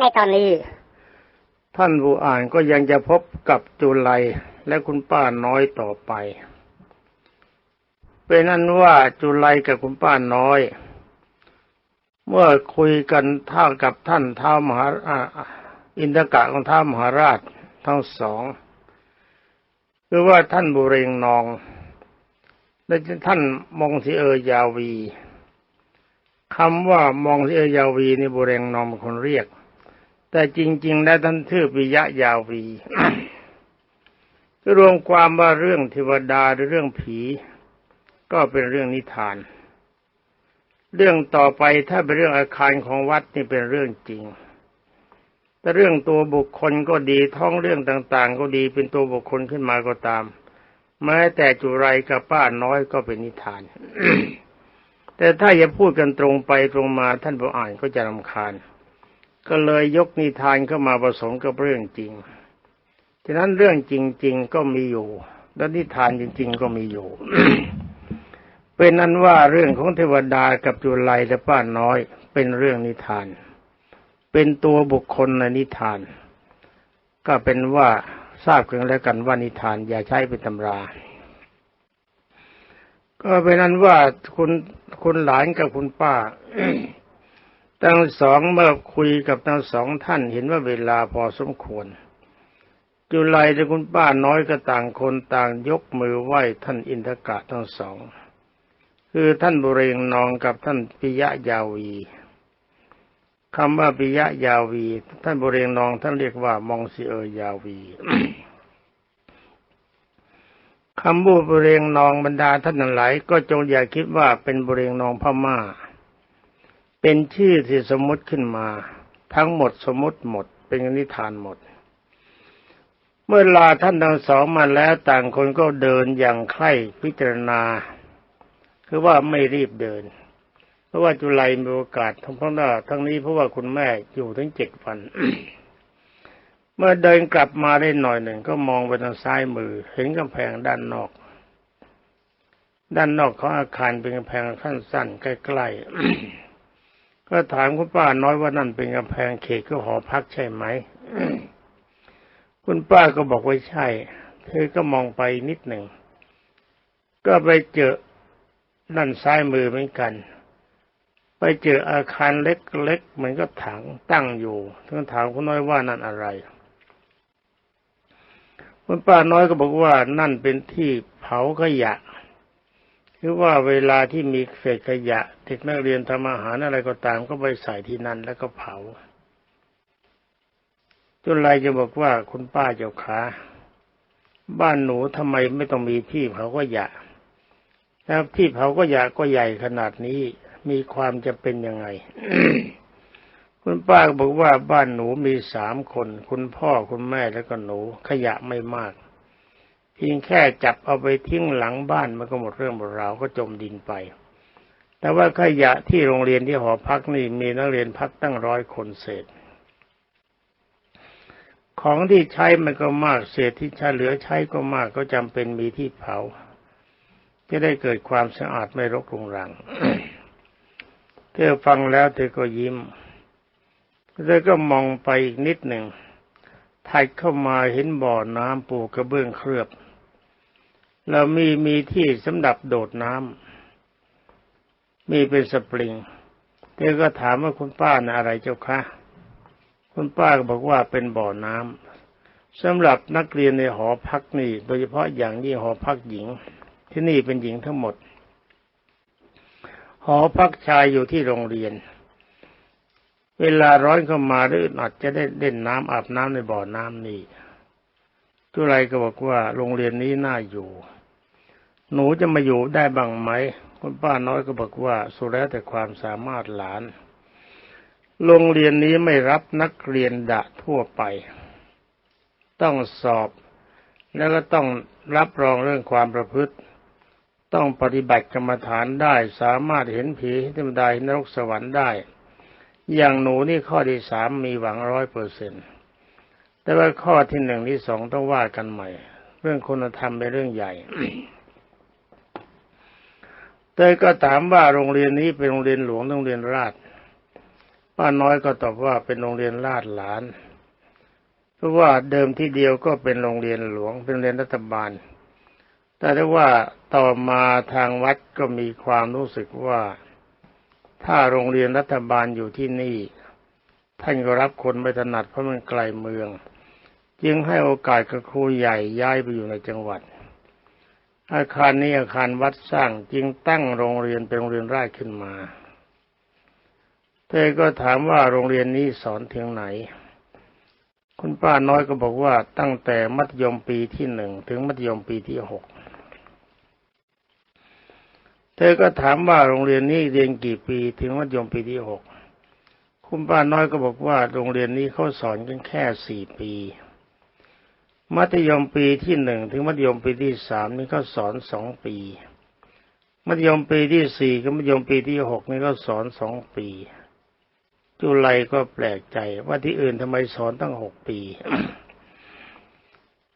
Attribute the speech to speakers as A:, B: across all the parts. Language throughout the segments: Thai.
A: ในตอนนี้
B: ท่านผู้อ่านก็ยังจะพบกับจุไลและคุณป้าน้อยต่อไป เป็นนั้นว่าจุไลกับคุณป้าน้อย เมื่อคุยกันเท่ากับท่านท้ามหาอินทกะของท้ามหาราชทั้งสองคือว่าท่านบุเรงนองและท่านมองสีเอยาวีคำว่ามองสีเอยาวีนี่บุเรงนองเป็นคนเรียก แต่จริง ๆ แล้วท่านชื่อปิยะยาวีรวมความว่าเรื่องเทวดาหรือเรื่องผี ก็เป็นเรื่องนิทาน เรื่องต่อไปถ้าเป็นเรื่องอาคารของวัดนี่เป็นเรื่องจริง แต่เรื่องตัวบุคคลก็ดีท้องเรื่องต่าง ๆ ก็ดีเป็นตัวบุคคลขึ้นมาก็ตามแม้แต่จุไรกับป้าน้อยก็เป็นนิทาน แต่ถ้าจะพูดกันตรงไปตรงมาท่านผู้อ่านก็จะรำคาญ ก็เลยยกนิทานเข้ามาผสมกับเรื่องจริง ฉะนั้นเรื่องจริง ๆ ก็มีอยู่ และนิทานจริง ๆ ก็มีอยู่ เป็นนั้นว่าเรื่องของเทวดากับจุลัยและป้าน้อย เป็นเรื่องนิทาน เป็นตัวบุคคลในนิทาน ก็เป็นว่าทราบกันแล้วกันว่านิทานอย่าใช้เป็นตำรา ก็เป็นนั้นว่าคุณคุณหลานกับคุณป้า ทั้งสองเมื่อคุยกับทั้งสองท่านเห็นว่าเวลาพอสมควร จุลัยและคุณป้าน้อยก็ต่างคนต่างยกมือไหว้ท่านอินทกะทั้งสอง คือท่านบุเรงนองกับท่านปิยะยาวีคำว่าปิยะยาวี ท่านบุเรงนองท่านเรียกว่ามองซีเออยาวีคำบูบุเรงนองบรรดาท่านทั้งหลายก็จงอย่าคิดว่าเป็นบุเรงนองพม่า เป็นชื่อที่สมมติขึ้นมา ทั้งหมดสมมติหมด เป็นนิทานหมด เมื่อลาท่านทั้งสองมาแล้วต่างคนก็เดินอย่างใคร่พิจารณา คือว่าไม่รีบเดิน เพราะว่าจุลัยมีโอกาสทั้งเพราะว่าทั้งนี้เพราะว่าคุณแม่อยู่ถึงเจ็ดวันเมื่อเดินกลับมาได้หน่อยหนึ่งก็มองไปทางซ้ายมือ เห็นกำแพงด้านนอก ด้านนอกของอาคารเป็นกำแพงขั้นสั้นใกล้ๆ ก็ถามคุณป้าน้อยว่านั่นเป็นกำแพงเขตก็หอพักใช่ไหม คุณป้าก็บอกว่าใช่ เธอก็มองไปนิดหนึ่ง ก็ไปเจอด้านซ้ายมือเหมือนกัน ไปเจออาคารเล็กๆเหมือนก็ถังตั้งอยู่ท่านถามคุณน้อยว่านั่นอะไร คุณป้าน้อยก็บอกว่านั่นเป็นที่เผาขยะ คือว่าเวลาที่มีเศษขยะเด็กนักเรียนทำอาหารอะไรก็ตามก็ไปใส่ที่นั่นแล้วก็เผาจนไรจะบอกว่าคุณป้าเจ้าขาบ้านหนูทำไมไม่ต้องมีที่เผาขยะแล้วที่เผาขยะก็ใหญ่ขนาดนี้มีความจะเป็นยังไง คุณป้าบอกว่าบ้านหนูมีสามคน คุณพ่อคุณแม่แล้วก็หนู ขยะไม่มาก พียงแค่จับเอาไปทิ้งหลังบ้านมันก็หมดเรื่องหมดราวก็จมดินไป แต่ว่าขยะที่โรงเรียนที่หอพักนี่มีนักเรียนพักตั้งร้อยคนเศษ ของที่ใช้มันก็มากเศษที่ใช้เหลือใช้ก็มากก็จำเป็นมีที่เผาจะได้เกิดความสะอาดไม่รกรุงรังเธอฟังแล้วเธอก็ยิ้มเธอก็มองไปอีกนิดหนึ่งถัดเข้ามาเห็นบ่อน้ำปูกระเบื้องเคลือบ แล้วมีมีที่สำหรับโดดน้ำมีเป็นสปริงเธอก็ถามว่าคุณป้านะอะไรเจ้าคะคุณป้าก็บอกว่าเป็นบ่อน้ำสำหรับนักเรียนในหอพักนี่โดยเฉพาะอย่างยิ่งหอพักหญิง ที่นี่เป็นหญิงทั้งหมด หอพักชายอยู่ที่โรงเรียน เวลาร้อนเข้ามาหรืออาจจะได้เล่นน้ำอาบน้ำในบ่อน้ำนี่ทุไรก็บอกว่าโรงเรียนนี้น่าอยู่ หนูจะมาอยู่ได้บ้างไหม คุณป้าน้อยก็บอกว่า สุดแล้วแต่ความสามารถหลาน โรงเรียนนี้ไม่รับนักเรียนดะทั่วไป ต้องสอบ แล้วก็ต้องรับรองเรื่องความประพฤติ ต้องปฏิบัติกรรมฐานได้ สามารถเห็นผีเทวดาเห็นนรกสวรรค์ได้ อย่างหนูนี่ข้อที่สามมีหวังร้อยเปอร์เซ็นต์แต่ว่าข้อที่หนึ่งที่สองต้องว่ากันใหม่ เรื่องคุณธรรมเป็นเรื่องใหญ่ เตยก็ถามว่าโรงเรียนนี้เป็นโรงเรียนหลวงโรงเรียนราชป้าน้อยก็ตอบว่าเป็นโรงเรียนลาดหลาน เพราะว่าเดิมที่เดียวก็เป็นโรงเรียนหลวง เป็นโรงเรียนรัฐบาล แต่ว่าต่อมาทางวัดก็มีความรู้สึกว่า ถ้าโรงเรียนรัฐบาลอยู่ที่นี่ ท่านก็รับคนไม่ถนัดเพราะมันไกลเมือง จึงให้โอกาสกับครูใหญ่ย้ายไปอยู่ในจังหวัด อาคารนี้อาคารวัดสร้างจึงตั้งโรงเรียนเป็นโรงเรียนราชขึ้นมา เธอก็ถามว่าโรงเรียนนี้สอนถึงไหน คุณป้าน้อยก็บอกว่าตั้งแต่มัธยมปีที่หนึ่งถึงมัธยมปีที่หกเธอก็ถามว่าโรงเรียนนี้เรียนกี่ปีถึงมัธยมปีที่หกคุณป้าน้อยก็บอกว่าโรงเรียนนี้เขาสอนกันแค่สี่ปี มัธยมปีที่หนึ่งถึงมัธยมปีที่สามนี่เขาสอนสองปี มัธยมปีที่สี่กับมัธยมปีที่หกนี่ก็สอนสองปี จุไลก็แปลกใจว่าที่อื่นทำไมสอนตั้งหกปี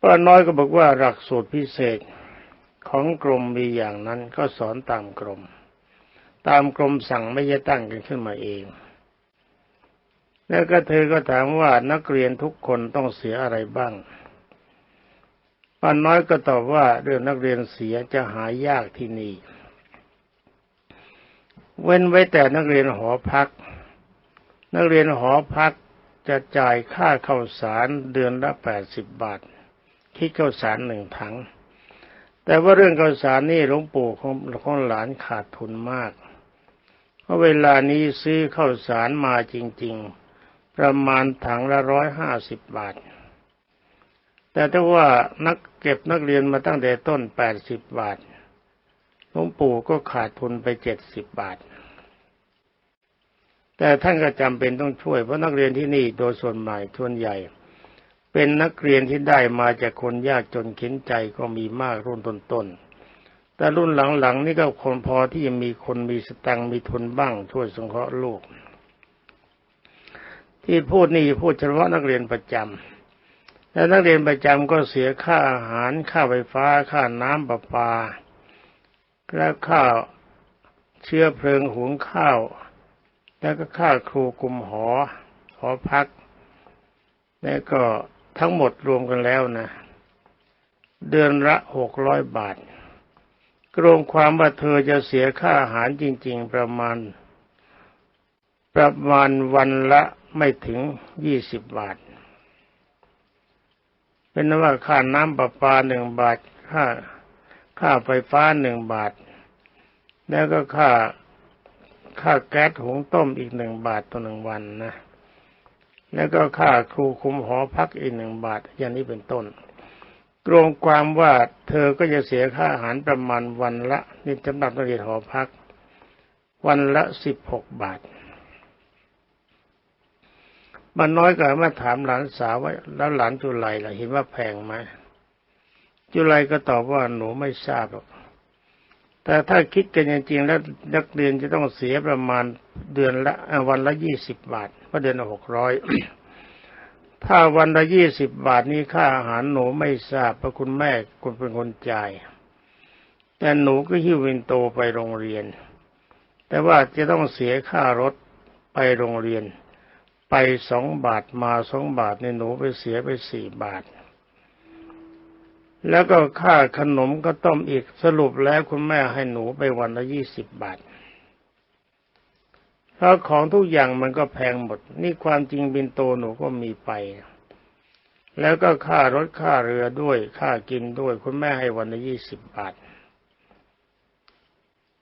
B: ป้าน้อยก็บอกว่าหลักสูตรพิเศษของกรมมีอย่างนั้นก็สอนตามกรม ตามกรมสั่งไม่ใช่ตั้งกันขึ้นมาเอง แล้วก็เธอก็ถามว่านักเรียนทุกคนต้องเสียอะไรบ้าง ป้าน้อยก็ตอบว่าเรื่องนักเรียนเสียจะหายากที่นี่ เว้นไว้แต่นักเรียนหอพัก นักเรียนหอพักจะจ่ายค่าข้าวสารเดือนละแปดสิบบาท คิดข้าวสารหนึ่งถัง แต่ว่าเรื่องข้าวสารนี่หลวงปู่ของของหลานขาดทุนมาก เพราะเวลานี้ซื้อข้าวสารมาจริง ๆ ประมาณถังละร้อยห้าสิบบาท แต่ถ้าว่านักเก็บนักเรียนมาตั้งแต่ต้นแปดสิบบาทหลวงปู่ก็ขาดทุนไปเจ็ดสิบบาท แต่ท่านก็จำเป็นต้องช่วยเพราะนักเรียนที่นี่โดยส่วนใหญ่ส่วนใหญ่ เป็นนักเรียนที่ได้มาจากคนยากจนเข็นใจก็มีมากรุ่นต้นๆแต่รุ่นหลังๆนี่ก็คนพอที่จะมีคนมีสตังค์มีทุนบ้างช่วยสงเคราะห์ลูกที่พูดนี่พูดเฉพาะนักเรียนประจำ และนักเรียนประจำก็เสียค่าอาหาร ค่าไฟฟ้า ค่าน้ำประปา และค่าเชื้อเพลิงหุงข้าว แล้วก็ค่าครูกุมหอ หอพัก แล้วก็ทั้งหมดรวมกันแล้วนะ เดือนละหกร้อยบาทกรวมความว่าเธอจะเสียค่าอาหารจริง ๆ ประมาณ ประมาณวันละไม่ถึงยี่สิบบาท เป็นว่าค่าน้ำประปาหนึ่งบาท ค่าค่าไฟฟ้าหนึ่งบาท แล้วก็ค่าค่าแก๊สหุงต้มอีกหนึ่งบาทต่อหนึ่งวันนะ แล้วก็ค่าครูคุมหอพักอีกหนึ่งบาท อย่างนี้เป็นต้นรวมความว่าเธอก็จะเสียค่าอาหารประมาณวันละนี่สำหรับนักเรียนหอพัก วันละสิบหกบาท มันน้อยก็มาถามหลานสาวว่าแล้วหลานจุไลล่ะเห็นว่าแพงไหมจุไลก็ตอบว่าหนูไม่ทราบหรอกแต่ถ้าคิดกันจริงๆแล้วนักเรียนจะต้องเสียประมาณเดือนละวันละยี่สิบบาทเพราะเดือนละหกร้อยถ้าวันละยี่สิบบาทนี้ค่าอาหารหนูไม่ทราบเพราะคุณแม่คุณเป็นคนจ่าย แต่หนูก็หิ้ววินโตไปโรงเรียน แต่ว่าจะต้องเสียค่ารถไปโรงเรียน ไปสองบาทมาสองบาทในหนูไปเสียไปสี่บาท แล้วก็ค่าขนมก็ต้มอีกสรุปแล้วคุณแม่ให้หนูไปวันละยี่สิบบาทเพราะของทุกอย่างมันก็แพงหมด นี่ความจริงบินโตหนูก็มีไป แล้วก็ค่ารถค่าเรือด้วยค่ากินด้วย คุณแม่ให้วันละยี่สิบบาท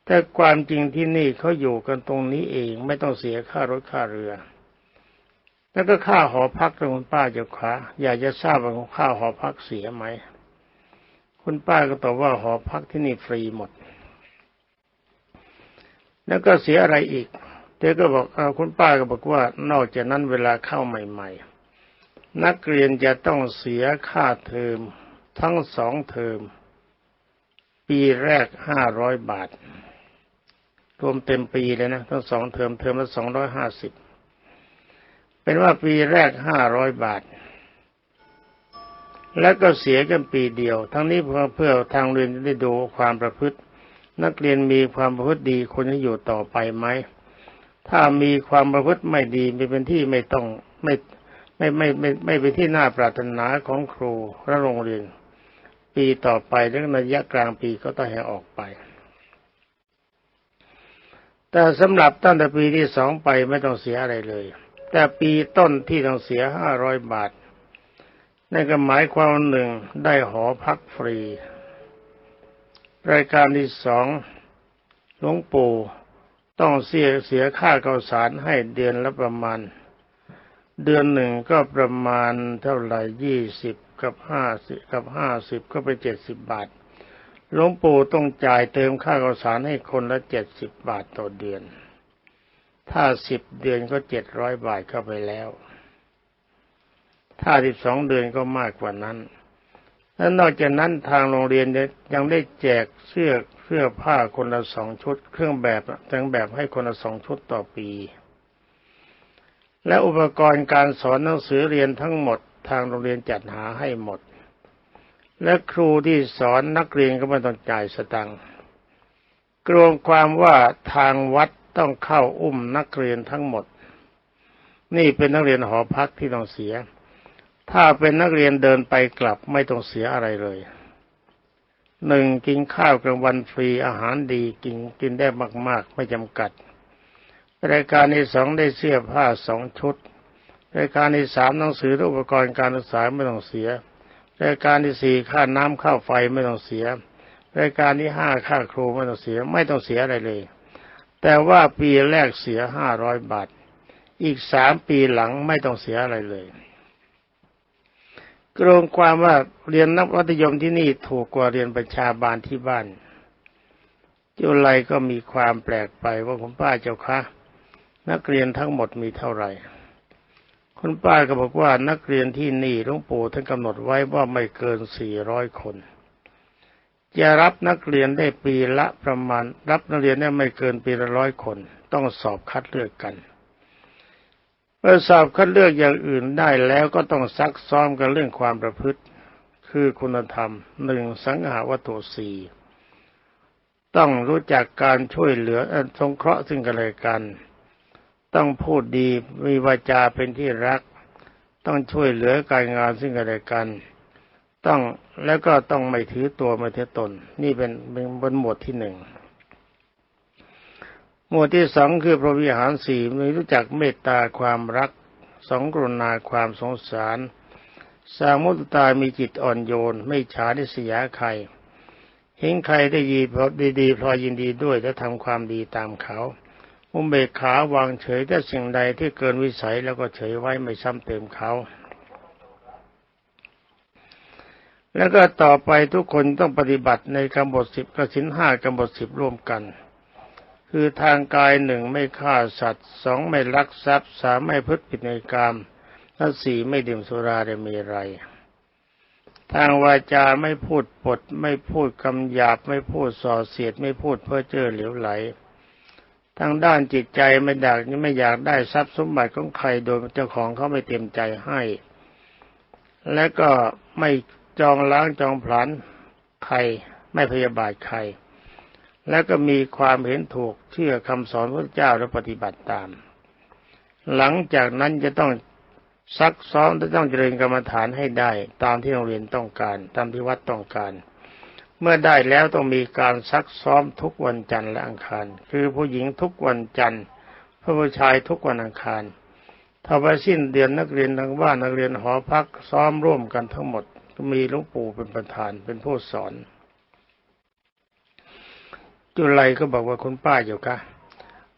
B: แต่ความจริงที่นี่เขาอยู่กันตรงนี้เองไม่ต้องเสียค่ารถค่าเรือ แล้วก็ค่าหอพักคุณป้าเจ้าขาอยากจะทราบว่าค่าหอพักเสียไหม คุณป้าก็ตอบว่าหอพักที่นี่ฟรีหมด แล้วก็เสียอะไรอีกเธอก็บอกอาคุณป้าก็บอกว่า นอกจากนั้นเวลาเข้าใหม่ ๆ นักเรียนจะต้องเสียค่าเทอมทั้งสองเทอม ปีแรกห้าร้อยบาท รวมเต็มปีเลยนะทั้งสองเทอมเทอมละสองร้อยห้าสิบ เป็นว่าปีแรกห้าร้อยบาท แล้วก็เสียกันปีเดียว ทั้งนี้เพื่อเพื่อทางเรียนจะได้ดูความประพฤติ นักเรียนมีความประพฤติดีคนจะอยู่ต่อไปไหมถ้ามีความประพฤติไม่ดีไม่เป็นที่ไม่ต้องไม่ไม่ไม่ไม่ไม่เป็นที่น่าปรารถนาของครูและโรงเรียน ปีต่อไปเรื่องระยะกลางปีก็ต้องให้ออกไป แต่สำหรับตั้งแต่ปีที่สองไปไม่ต้องเสียอะไรเลย แต่ปีต้นที่ต้องเสียห้าร้อยบาทนั่นก็หมายความหนึ่งได้หอพักฟรี รายการที่สองหลวงปู่ต้องเสียเสียค่าเกาสารให้เดือนละประมาณ เดือนหนึ่งก็ประมาณเท่าไหร่ยี่สิบกับห้าสิบกับห้าสิบก็ไปเจ็ดสิบบาทหลวงปู่ต้องจ่ายเติมค่าเกาสารให้คนละเจ็ดสิบบาทต่อเดือน ถ้าสิบเดือนก็เจ็ดร้อยบาทเข้าไปแล้ว ถ้าสิบสองเดือนก็มากกว่านั้นและนอกจากนั้นทางโรงเรียนยังได้แจกเสื้อเสื้อผ้าคนละสองชุด เครื่องแบบแต่งแบบให้คนละสองชุดต่อปี และอุปกรณ์การสอนหนังสือเรียนทั้งหมด ทางโรงเรียนจัดหาให้หมด และครูที่สอนนักเรียนก็ไม่ต้องจ่ายสตังค์กรวมความว่าทางวัด ต้องเข้าอุ้มนักเรียนทั้งหมด นี่เป็นนักเรียนหอพักที่ต้องเสีย ถ้าเป็นนักเรียนเดินไปกลับไม่ต้องเสียอะไรเลยหนึ่งกินข้าวกลางวันฟรีอาหารดีกินกินได้มาก ๆ ไม่จำกัด รายการที่สองได้เสื้อผ้าสองชุด รายการที่สามหนังสืออุปกรณ์การศึกษาไม่ต้องเสีย รายการที่สี่ค่าน้ำค่าไฟไม่ต้องเสีย รายการที่ห้าค่าครูไม่ต้องเสีย ไม่ต้องเสียอะไรเลย แต่ว่าปีแรกเสียห้าร้อยบาท อีกสามปีหลังไม่ต้องเสียอะไรเลยกรงความว่าเรียนนักวัตยมที่นี่ถูกกว่าเรียนประชาบาลที่บ้านจุไรก็มีความแปลกไปว่าคุณป้าเจ้าคะ นักเรียนทั้งหมดมีเท่าไหร่ คุณป้าก็บอกว่านักเรียนที่นี่หลวงปู่ท่านกำหนดไว้ว่าไม่เกินสี่ร้อยคน จะรับนักเรียนได้ปีละประมาณ รับนักเรียนได้ไม่เกินปีละร้อยคน ต้องสอบคัดเลือกกันเมื่อสอบคัดเลือกอย่างอื่นได้แล้วก็ต้องซักซ้อมกันเรื่องความประพฤติ คือคุณธรรมหนึ่งสังหาวัตถุสี่ต้องรู้จักการช่วยเหลือสงเคราะห์ซึ่งกันและกัน ต้องพูดดีมีวาจาเป็นที่รัก ต้องช่วยเหลือการงานซึ่งกันและกัน ต้องแล้วก็ต้องไม่ถือตัวไม่ถือตน นี่เป็นเป็นบนหมวดที่หนึ่งหมวดที่สองคือพระวิหารสี่มีรู้จักเมตตาความรักสองกรุณาความสงสารสามุตตามีจิตอ่อนโยน ไม่ฉาดิสยาใครเห็นใครได้ยีพอดีๆพลอยยินดีด้วยและทำความดีตามเขาอุเบกขาวางเฉยแต่สิ่งใดที่เกินวิสัยแล้วก็เฉยไว้ไม่ซ้ำเติมเขา แล้วก็ต่อไปทุกคนต้องปฏิบัติในกำบทสิบกสินห้ากำบทสิบร่วมกัน คือทางกายหนึ่งไม่ฆ่าสัตว์สองไม่ลักทรัพย์สามไม่พึ่ผิดในกรรมและสี่ไม่ดื่มสุราได้มีไร ทางวาจาไม่พูดปด ไม่พูดคำหยาบ ไม่พูดส่อเสียด ไม่พูดเพ้อเจ้อเหลวไหลทางด้านจิตใจไม่อยากไม่อยากได้ทรัพย์สมบัติของใครโดยเจ้าของเขาไม่เต็มใจให้ และก็ไม่ จองล้างจองผลันใครไม่พยาบาทใคร แล้วก็มีความเห็นถูกเชื่อคำสอนพระเจ้าและปฏิบัติตาม หลังจากนั้นจะต้องซักซ้อมจะต้องเจริญกรรมฐานให้ได้ ตามที่โรงเรียนต้องการ ตามที่วัดต้องการ เมื่อได้แล้วต้องมีการซักซ้อมทุกวันจันทร์และอังคาร คือผู้หญิงทุกวันจันทร์ผู้ชายทุกวันอังคารถ้าไปสิ้นเดือนนักเรียนทั้งบ้านนักเรียนหอพักซ้อมร่วมกันทั้งหมด มีหลวงปู่เป็นประธานเป็นผู้สอน จุลัยก็บอกว่าคุณป้าอยู่คะ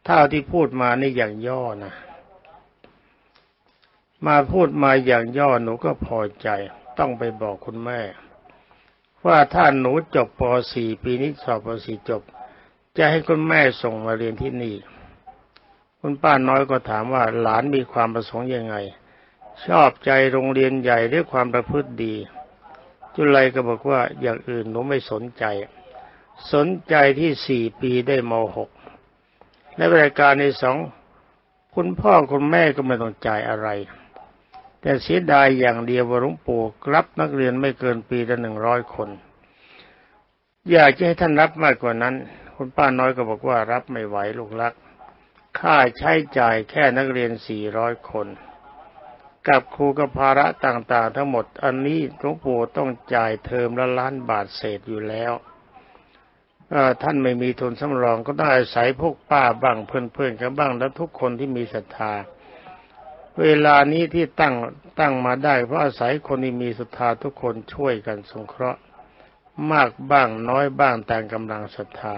B: ถ้าที่พูดมานี่อย่างย่อนะมาพูดมาอย่างย่อหนูก็พอใจ ต้องไปบอกคุณแม่ ว่าถ้าหนูจบป .4 ปีนี้สอบป .4 จบ จะให้คุณแม่ส่งมาเรียนที่นี่ คุณป้าน้อยก็ถามว่าหลานมีความประสงค์ยังไง ชอบใจโรงเรียนใหญ่ด้วยความประพฤติดี จุลัยก็บอกว่าอย่างอื่นหนูไม่สนใจ สนใจที่สี่ปีได้มหกในบริการในสองคุณพ่อคุณแม่ก็ไม่ต้องจ่ายอะไร แต่เสียดายอย่างเดียวว่าหลวงปู่รับนักเรียนไม่เกินปีละหนึ่งร้อยคน อยากจะให้ท่านรับมากกว่านั้น คุณป้าน้อยก็บอกว่ารับไม่ไหวลูกรักค่าใช้จ่ายแค่นักเรียน400คน กับครูกับภาระต่างๆ ทั้งหมด อันนี้หลวงปู่ต้องจ่ายเทอมละล้านบาทเศษอยู่แล้วเอ่อท่านไม่มีทุนสำรองก็ต้องอาศัยพวกป้าบ้างเพื่อนๆกันบ้างและทุกคนที่มีศรัทธา เวลานี้ที่ตั้งตั้งมาได้เพราะอาศัยคนที่มีศรัทธาทุกคนช่วยกันสงเคราะห์ มากบ้างน้อยบ้างตามกำลังศรัทธา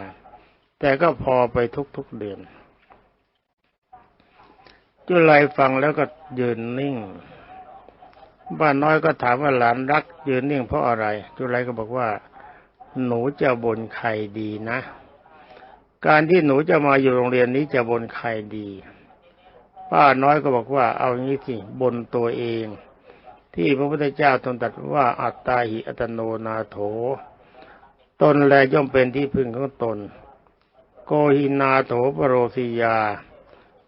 B: แต่ก็พอไปทุกๆเดือน จุลัยฟังแล้วก็ยืนนิ่ง บ้านน้อยก็ถามว่าหลานรัก ยืนนิ่งเพราะอะไร จุลัยก็บอกว่า หนูจะบนใครดีนะ การที่หนูจะมาอยู่โรงเรียนนี้จะบนใครดี ป้าน้อยก็บอกว่า เอางี้สิบนตัวเอง ที่พระพุทธเจ้าตรัสว่าอัตตาหิอัตโนนาโถ ตนแลย่อมเป็นที่พึ่งของตน โกหินาโถปโรสิยา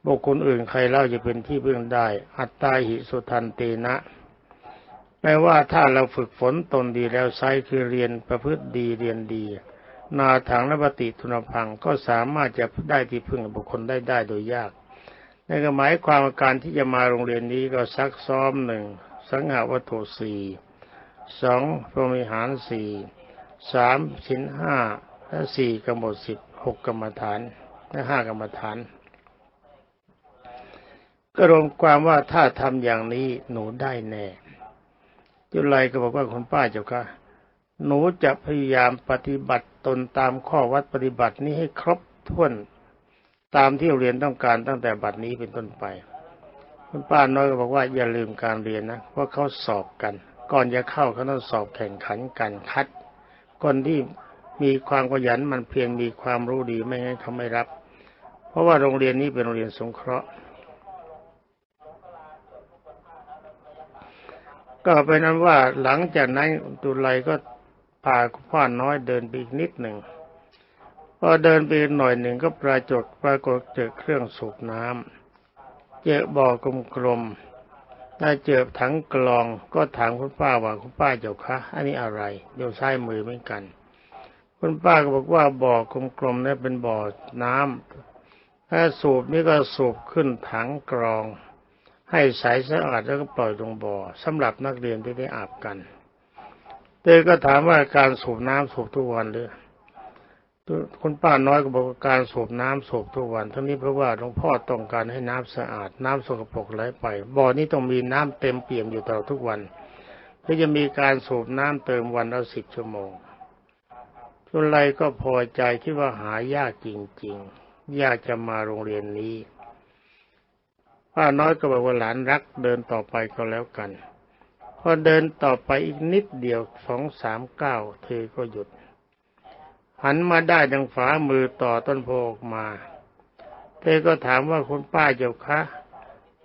B: บุคคลอื่นใครเล่าจะเป็นที่พึ่งได้ อัตตาหิสุทันเตนะแปลว่าถ้าเราฝึกฝนตนดีแล้วไซคือเรียนประพฤติดีเรียนดี นาถังนปฏิทุนพังก็สามารถจะได้ที่พึ่งบุคคลได้ได้โดยยากในนก็หมายความว่าการที่จะมาโรงเรียนนี้ก็ซักซ้อมหนึ่งสังหาวัตถุสี่สองพรหมิหารสี่สามสินห้าและสี่กำหนดสิบหกกรรมฐานและห้ากรรมฐาน ก็รวมความว่าถ้าทำอย่างนี้หนูได้แน่จุลัยก็บอกว่าคุณป้าเจ้าค่ะหนูจะพยายามปฏิบัติตนตามข้อวัดปฏิบัตินี้ให้ครบถ้วนตามที่เรียนต้องการตั้งแต่บัดนี้เป็นต้นไป คุณป้าน้อยก็บอกว่าอย่าลืมการเรียนนะเพราะเขาสอบกัน ก่อนจะเข้าเขาต้องสอบแข่งขันกันคัด คนที่มีความขยันมันเพียรมีความรู้ดีไม่งั้นเขาไม่รับ เพราะว่าโรงเรียนนี้เป็นโรงเรียนสงเคราะห์ ก็เป็นนั้นว่าหลังจากนั้นตุไลก็พาคุณพ่อน้อยเดินไปอีกนิดหนึ่งพอเดินไปหน่อยหนึ่งก็ปรากฏปรากฏเจอเครื่องสูบน้ำเจอบ่อกลมๆได้เจอถังกรองก็ถามคุณป้าว่าคุณป้าเจ้าคะอันนี้อะไรเดี๋ยวใช้มือเหมือนกัน คุณป้าก็บอกว่าบ่อกลมๆนี่เป็นบ่อน้ำถ้าสูบนี่ก็สูบขึ้นถังกรอง ให้ใสสะอาดแล้วก็ปล่อยลงบ่อสำหรับนักเรียนที่ได้อาบกันเธอก็ถามว่าการสูบน้ำสูบทุกวันหรือคุณป้าน้อยก็บอกว่าการสูบน้ำสูบทุกวันทั้งนี้เพราะว่าหลวงพ่อต้องการให้น้ำสะอาด น้ำสกปรกไหลไป บ่อนี้ต้องมีน้ำเต็มเปี่ยมอยู่ตลอดทุกวันก็จะมีการสูบน้ำเติมวันละสิบชั่วโมงทุนไรก็พอใจคิดว่าหายากจริงๆยากจะมาโรงเรียนนี้ ป้าน้อยก็บอกว่าหลานรักเดินต่อไปก็แล้วกัน พอเดินต่อไปอีกนิดเดียวสองสามเก้าเธอก็หยุด หันมาได้ดังฝามือต่อต้นโพออกมา เธอก็ถามว่าคุณป้าเจ้าคะ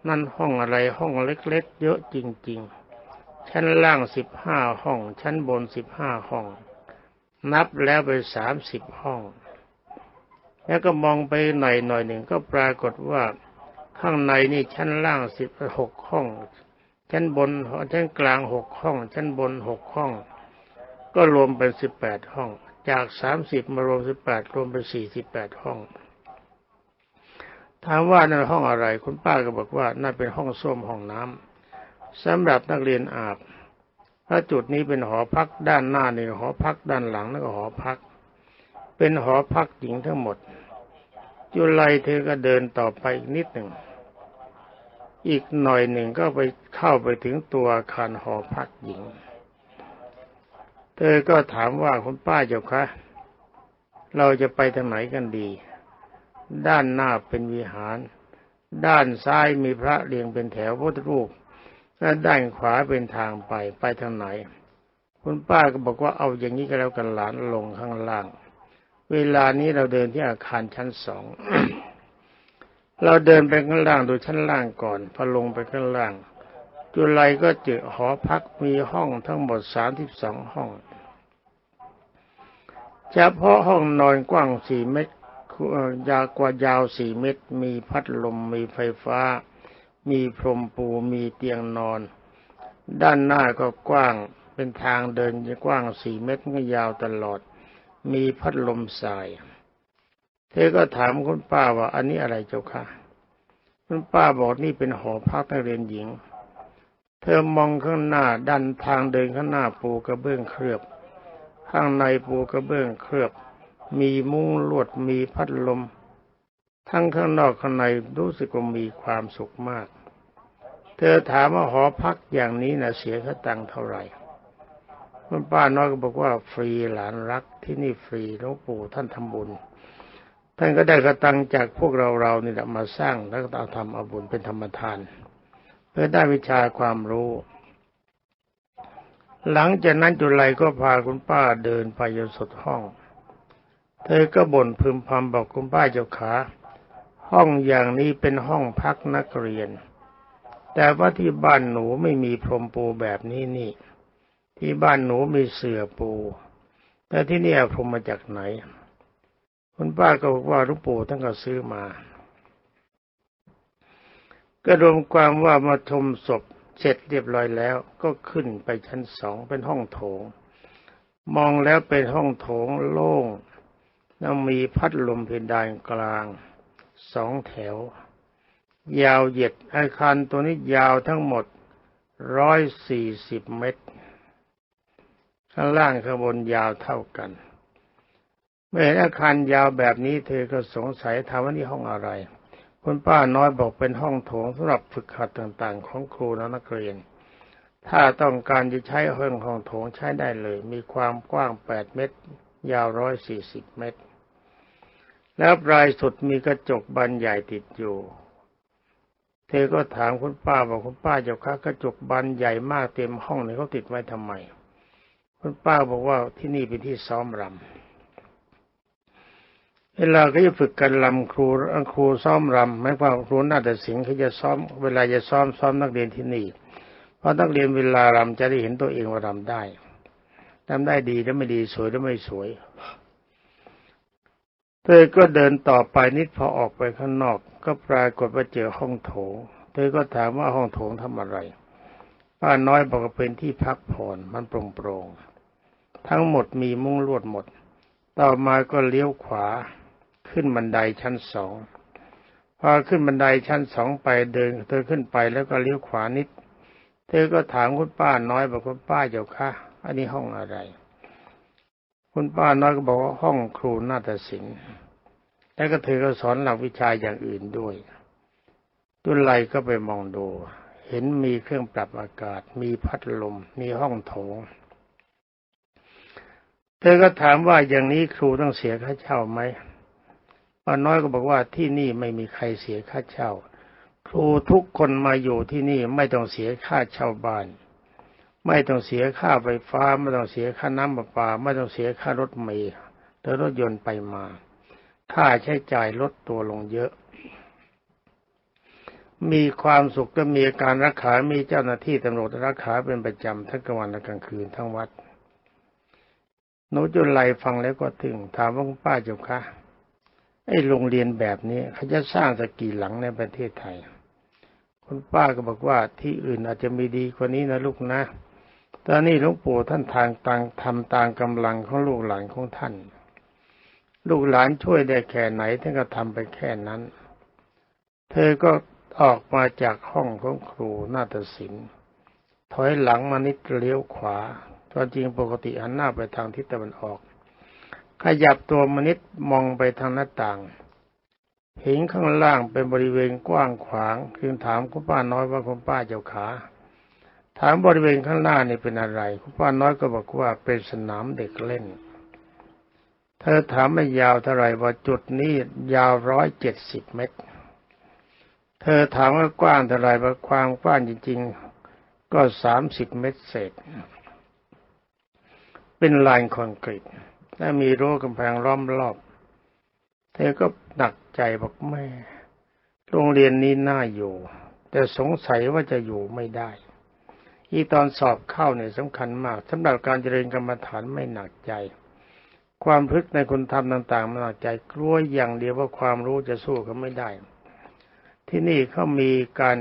B: นั่นห้องอะไรห้องเล็ก ๆ เยอะจริง ๆ ชั้นล่างสิบห้าห้อง ชั้นบนสิบห้าห้อง นับแล้วไปสามสิบห้องแล้วก็มองไปหน่อยหน่อยหนึ่งก็ปรากฏว่า ข้างในนี่ชั้นล่างสิบหกห้อง ชั้นบนชั้นกลางหกห้อง ชั้นบนหกห้อง ก็รวมเป็นสิบแปดห้อง จากสามสิบมารวมสิบแปดรวมเป็นสี่สิบแปดห้อง ถามว่านั่นห้องอะไร คุณป้าก็บอกว่านั่นเป็นห้องส้วมห้องน้ำสำหรับนักเรียนอาบถ้าจุดนี้เป็นหอพักด้านหน้านี่หอพักด้านหลังนั่นก็หอพัก เป็นหอพักหญิงทั้งหมด จุลัยเธอก็เดินต่อไปอีกนิดหนึ่ง อีกหน่อยหนึ่งก็ไปเข้าไปถึงตัวอาคารหอพักหญิง เธอก็ถามว่าคุณป้าเจ้าคะเราจะไปทางไหนกันดี ด้านหน้าเป็นวิหาร ด้านซ้ายมีพระเรียงเป็นแถวพุทธรูป และด้านขวาเป็นทางไป ไปทางไหน คุณป้าก็บอกว่าเอาอย่างนี้ก็แล้วกันหลานลงข้างล่าง เวลานี้เราเดินที่อาคารชั้นสองเราเดินไปข้างล่างดูชั้นล่างก่อนพอลงไปข้างล่าง จุไลก็เจอหอพักมีห้องทั้งหมดสามิบองห้องเฉพาะห้องนอนกว้างสี่เมตรยาวกว่ายาวสี่เมตร มีพัดลมมีไฟฟ้า มีพรมปูมีเตียงนอน ด้านหน้าก็กว้างเป็นทางเดินกว้างสี่เมตรก็ยาวตลอด มีพัดลมสาย เธอก็ถามคุณป้าว่า อันนี้อะไรเจ้าค่ะคุณป้าบอกนี่เป็นหอพักนักเรียนหญิง เธอมองข้างหน้าดันทางเดินข้างหน้าปูกระเบื้องเคลือบ ข้างในปูกระเบื้องเคลือบ มีมุ้งลวดมีพัดลม ทั้งข้างนอกข้างในรู้สึกว่ามีความสุขมาก เธอถามว่าหอพักอย่างนี้นะเสียค่าตังค์เท่าไหร่ คุณป้าน้อยก็บอกว่าฟรีหลานรักที่นี่ฟรีหลวงปู่ท่านทำบุญ ท่านก็ได้กระตังจากพวกเราเรานี่แหละมาสร้างแล้วก็เอาทำเอาบุญเป็นธรรมทาน เพื่อได้วิชาความรู้ หลังจากนั้นจุลัยก็พาคุณป้าเดินไปจนสุดห้อง เธอก็บ่นพึมพำบอกคุณป้าเจ้าขาห้องอย่างนี้เป็นห้องพักนักเรียน แต่ว่าที่บ้านหนูไม่มีพรมปูแบบนี้นี่ ที่บ้านหนูมีเสื่อปู แต่ที่นี่พรมมาจากไหน คุณป้าก็บอกว่าลูกปู่ท่านก็ซื้อมา ก็รวมความว่ามาชมศพเสร็จเรียบร้อยแล้ว ก็ขึ้นไปชั้นสองเป็นห้องโถง มองแล้วเป็นห้องโถงโล่งแล้วมีพัดลมเพดานกลางสองแถว ยาวเหยียดอาคารตัวนี้ยาวทั้งหมดร้อยสี่สิบเมตร ข้างล่างข้างบนยาวเท่ากัน เมื่อเห็นอาคารยาวแบบนี้เธอก็สงสัยถามว่านี่ห้องอะไร คุณป้าน้อยบอกเป็นห้องโถงสำหรับฝึกหัดต่างๆ ของครูและนักเรียน ถ้าต้องการจะใช้ห้องห้องโถงใช้ได้เลย มีความกว้างแปดเมตร ยาวร้อยสี่สิบเมตร แล้วปลายสุดมีกระจกบานใหญ่ติดอยู่เธอก็ถามคุณป้าบอกคุณป้าเจ้าค่ะกระจกบานใหญ่มากเต็มห้องเลยเขาติดไว้ทำไม คุณป้าบอกว่าที่นี่เป็นที่ซ้อมรำเวลาเขาจะฝึกกันลำครูครูซ้อมรำหมายความครูนาฏศิลป์เขาจะซ้อม เวลาจะซ้อมซ้อมนักเรียนที่นี่ เพราะนักเรียนเวลารำจะได้เห็นตัวเองว่ารำได้ทำได้ดีแล้วไม่ดีสวยแล้วไม่สวยเธอก็เดินต่อไปนิดพอออกไปข้างนอก ก็ปรากฏว่าเจอห้องโถง เธอก็ถามว่าห้องโถงทำอะไรป้าน้อยบอกว่าเป็นที่พักผ่อนมันโปร่งโปร่งๆ ทั้งหมดมีมุ้งลวดหมด ต่อมาก็เลี้ยวขวาขึ้นบันไดชั้นสองพอขึ้นบันไดชั้นสองไปเดินเธอขึ้นไปแล้วก็เลี้ยวขวานิด เธอก็ถามคุณป้าน้อยบอกคุณป้าเจ้าค่ะ อันนี้ห้องอะไร คุณป้าน้อยก็บอกว่าห้องครูนาฏศิลป์แล้วก็เธอก็สอนหลักวิชาอย่างอื่นด้วยตุไลก็ไปมองดู เห็นมีเครื่องปรับอากาศ มีพัดลม มีห้องโถง เธอก็ถามว่าอย่างนี้ครูต้องเสียค่าเช่าไหมป้าน้อยก็บอกว่าที่นี่ไม่มีใครเสียค่าเช่า ครูทุกคนมาอยู่ที่นี่ไม่ต้องเสียค่าเช่าบ้าน ไม่ต้องเสียค่าไฟฟ้า ไม่ต้องเสียค่าน้ำประปา ไม่ต้องเสียค่ารถเมล์หรือรถยนต์ไปมาค่าใช้จ่ายลดตัวลงเยอะ มีความสุขก็มีการรักษา มีเจ้าหน้าที่ตำรวจรักษาเป็นประจำทั้งกลางวันและกลางคืนทั้งวัด หนูจุไลฟังแล้วก็ถึงถามว่าคุณป้าเจ้าคะไอ้โรงเรียนแบบนี้เขาจะสร้างสักกี่หลังในประเทศไทย คุณป้าก็บอกว่าที่อื่นอาจจะมีดีกว่านี้นะลูกนะตอนนี้หลวงปู่ท่านทางต่างทำตามกำลังของลูกหลานของท่าน ลูกหลานช่วยได้แค่ไหนท่านก็ทำไปแค่นั้น เธอก็ออกมาจากห้องของครูนาฏศิลป์ถอยหลังมานิดเลี้ยวขวา ตอนจริงปกติหันหน้าไปทางทิศตะวันออก ขยับตัวมนิดมองไปทางหน้าต่าง เห็นข้างล่างเป็นบริเวณกว้างขวางจึงถามคุณป้าน้อยว่าคุณป้าเจ้าขา ถามบริเวณข้างหน้านี่เป็นอะไร คุณป้าน้อยก็บอกว่าเป็นสนามเด็กเล่น เธอถามไม่ยาวเท่าไหร่ว่าจุดนี้ยาวร้อยเจ็ดสิบเมตร เธอถามว่ากว้างเท่าไหร่ว่าความกว้างจริง ๆ ก็สามสิบเมตรเศษ เป็นลายคอนกรีตและมีรั้วกำแพงล้อมรอบ เธอก็หนักใจบอกแม่ โรงเรียนนี้น่าอยู่ แต่สงสัยว่าจะอยู่ไม่ได้ อีตอนสอบเข้าเนี่ยสำคัญมากสำหรับการเจริญกรรมฐานไม่หนักใจความพึกในคุณธรรมต่างๆไม่หนักใจกลัวอย่างเดียวว่าความรู้จะสู้เขาไม่ได้ ที่นี่เขามีการ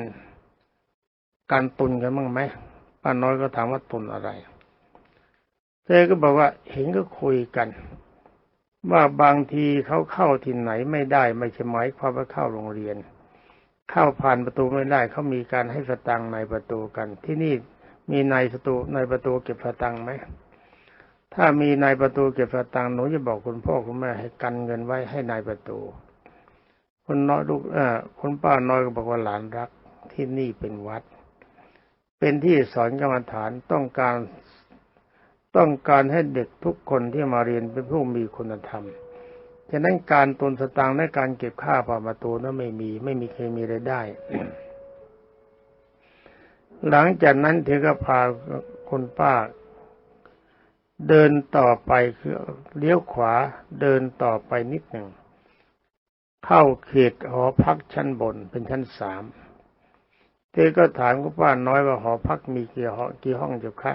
B: การตุนกันบ้างไหมป้าน้อยก็ถามว่าตุนอะไร อก็บอกว่าเห็นก็คุยกัน ว่าบางทีเขาเข้าที่ไหนไม่ได้ไม่ใช่หมายความว่าเข้าโรงเรียน เข้าผ่านประตูไม่ได้เขามีการให้สตังค์ในประตูกัน ที่นี่มีนายประตูในประตูเก็บสตังค์ไหมถ้ามีนายประตูเก็บสตังค์หนูจะบอกคุณพ่อคุณแม่ให้กันเงินไว้ให้นายประตูคุณน้อยลูกเออคุณป้าน้อยก็บอกว่าหลานรักที่นี่เป็นวัด เป็นที่สอนกรรมฐานต้องการ ต้องการให้เด็กทุกคนที่มาเรียนเป็นผู้มีคุณธรรม ฉะนั้นการตนสตางค์และการเก็บค่าผ่านประตูนั้นไม่มีไม่มีใครมีรายได้ หลังจากนั้นเธอก็พาคุณป้า เดินต่อไปคือเลี้ยวขวาเดินต่อไปนิดหนึ่งเข้าเขตหอพักชั้นบนเป็นชั้นสามเธอก็ถามคุณป้าน้อยว่าหอพักมีกี่ห้องกี่ห้องเจ้าคะ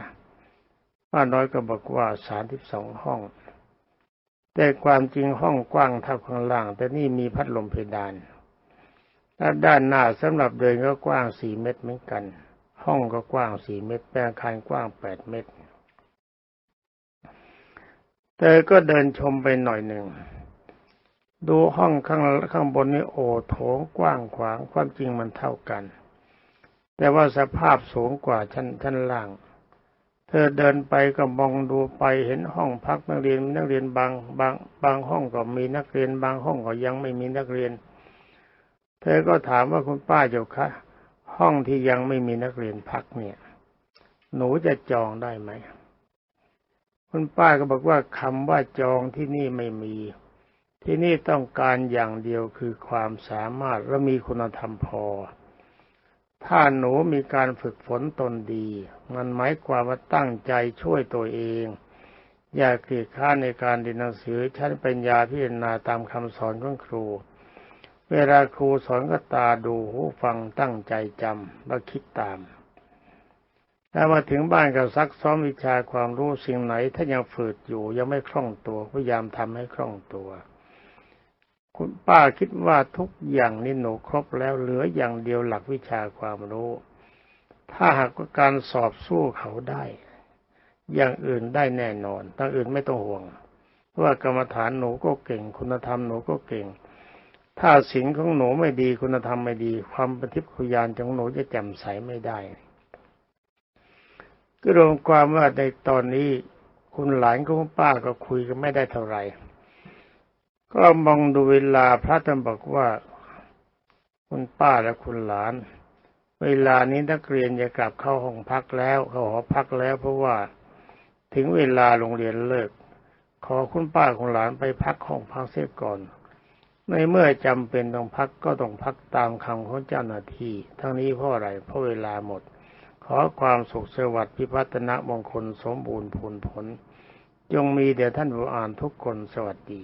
B: ป้าน้อยก็บอกว่าสามิบองห้อง แต่ความจริงห้องกว้างเท่าข้างล่าง แต่นี่มีพัดลมเพดานและด้านหน้าสำหรับเดินก็กว้างสี่เมตรเหมือนกัน ห้องก็กว้างสี่เมตรแปลงคานกว้างแปดเมตรเธอก็เดินชมไปหน่อยหนึ่ง ดูห้องข้างข้างบนนี่โอ้โถงกว้างขวางความจริงมันเท่ากัน แต่ว่าสภาพสูงกว่าชั้นชั้นล่าง เธอเดินไปก็มองดูไปเห็นห้องพักนักเรียนมีนักเรียนบางบางบางห้องก็มีนักเรียนบางห้องก็ยังไม่มีนักเรียน เธอก็ถามว่าคุณป้าเจ้าคะห้องที่ยังไม่มีนักเรียนพักเนี่ย หนูจะจองได้ไหมคุณป้าก็บอกว่าคำว่าจองที่นี่ไม่มี ที่นี่ต้องการอย่างเดียวคือความสามารถและมีคุณธรรมพอ ถ้าหนูมีการฝึกฝนตนดี มันหมายความว่าตั้งใจช่วยตัวเอง อย่าเกลียดข้าในการเรียนหนังสือชั้นปัญญาพิจารณาตามคำสอนของครู เวลาครูสอนก็ตาดูหูฟังตั้งใจจำและคิดตามถ้ามาถึงบ้านก็ซักซ้อมวิชาความรู้สิ่งไหน ถ้ายังฝืดอยู่ยังไม่คล่องตัวพยายามทำให้คล่องตัว คุณป้าคิดว่าทุกอย่างนี่หนูครบแล้วเหลืออย่างเดียวหลักวิชาความรู้ ถ้าหากว่าการสอบสู้เขาได้ อย่างอื่นได้แน่นอนทั้งอื่นไม่ต้องห่วงว่ากรรมฐานหนูก็เก่ง คุณธรรมหนูก็เก่ง ถ้าสิ่งของหนูไม่ดีคุณธรรมไม่ดี ความปฏิพุยานของหนูจะแจ่มใสไม่ได้ก็รวมความว่าในตอนนี้คุณหลานของป้าก็คุยกันไม่ได้เท่าไหร่ ก็มองดูเวลาพระท่านบอกว่า คุณป้าและคุณหลาน เวลานี้นักเรียนจะกลับเข้าห้องพักแล้วเข้าหอพักแล้ว เพราะว่าถึงเวลาโรงเรียนเลิก ขอคุณป้าคุณหลานไปพักห้องพักเสียก่อน ในเมื่อจำเป็นต้องพักก็ต้องพักตามคำของเจ้าหน้าที่ ทั้งนี้เพราะอะไรเพราะเวลาหมด ขอความสุขสวัสดิ์พิพัฒนมงคลสมบูรณ์ผลผล จงมีเดี๋ยวท่านผู้อ่านทุกคนสวัสดี